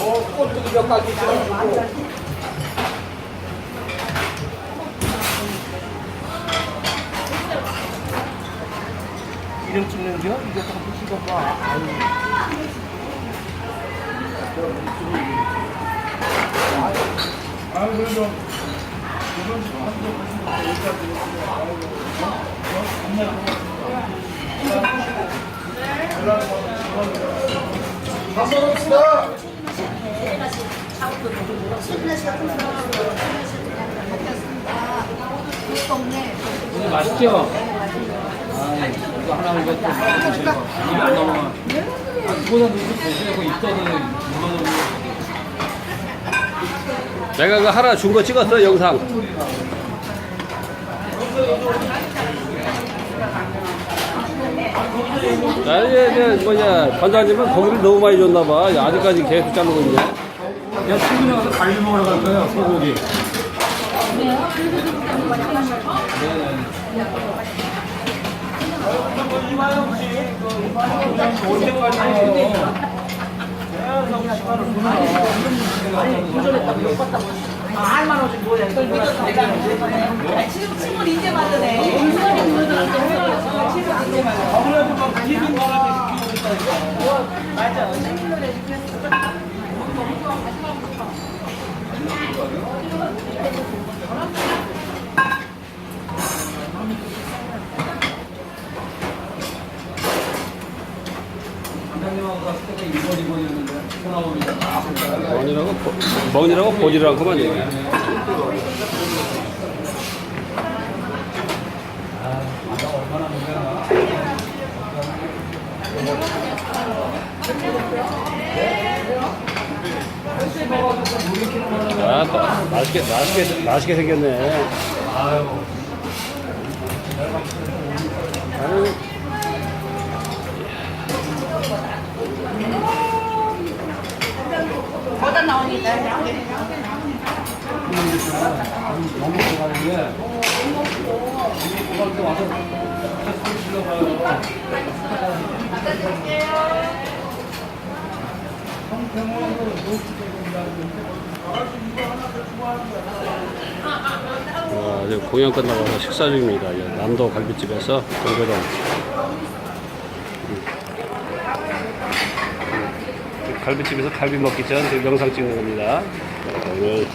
어, 꼴뚜기 몇 가지 있어. 이름 찍는 겨? 이거 다 부시고 봐. 아유. 아 그래도 한번 합시다. 오늘 맛있죠? 아, 이거 하나 이거 또 드시고 입에 안 넘어가. 아, 그보다 좀 보시고 입더니 물어놓는 거. 내가 그 하나 준 거 찍었어 영상. 자 이제 이제 뭐냐 관장님은 고기를 너무 많이 줬나 봐. 아직까지 계속 자르고 있네. 내가 친구네 가서 갈비 먹으러 갈 거예요, 소고기. 지금 친구를 이제 만드네. 인수하는 분들은 친구 이제 만드네. 아무래도 막 비빔 거를 맞아. 생긴 노래 시켰어. 관장님하고 갔을 때가 이번 이번이었는데 전화오니까 아, 멍이라고 보- 멍이라고 보지를 않고만 얘기해. 아 마- 맛있게 맛있게 맛있게 생겼네. 아유, 와서 소리. 아, 이제 공연 끝나고 식사 중입니다. 남도 갈비집에서 동교동. 갈비집에서 갈비 먹기 전 지금 영상 찍는 겁니다. 자, 오늘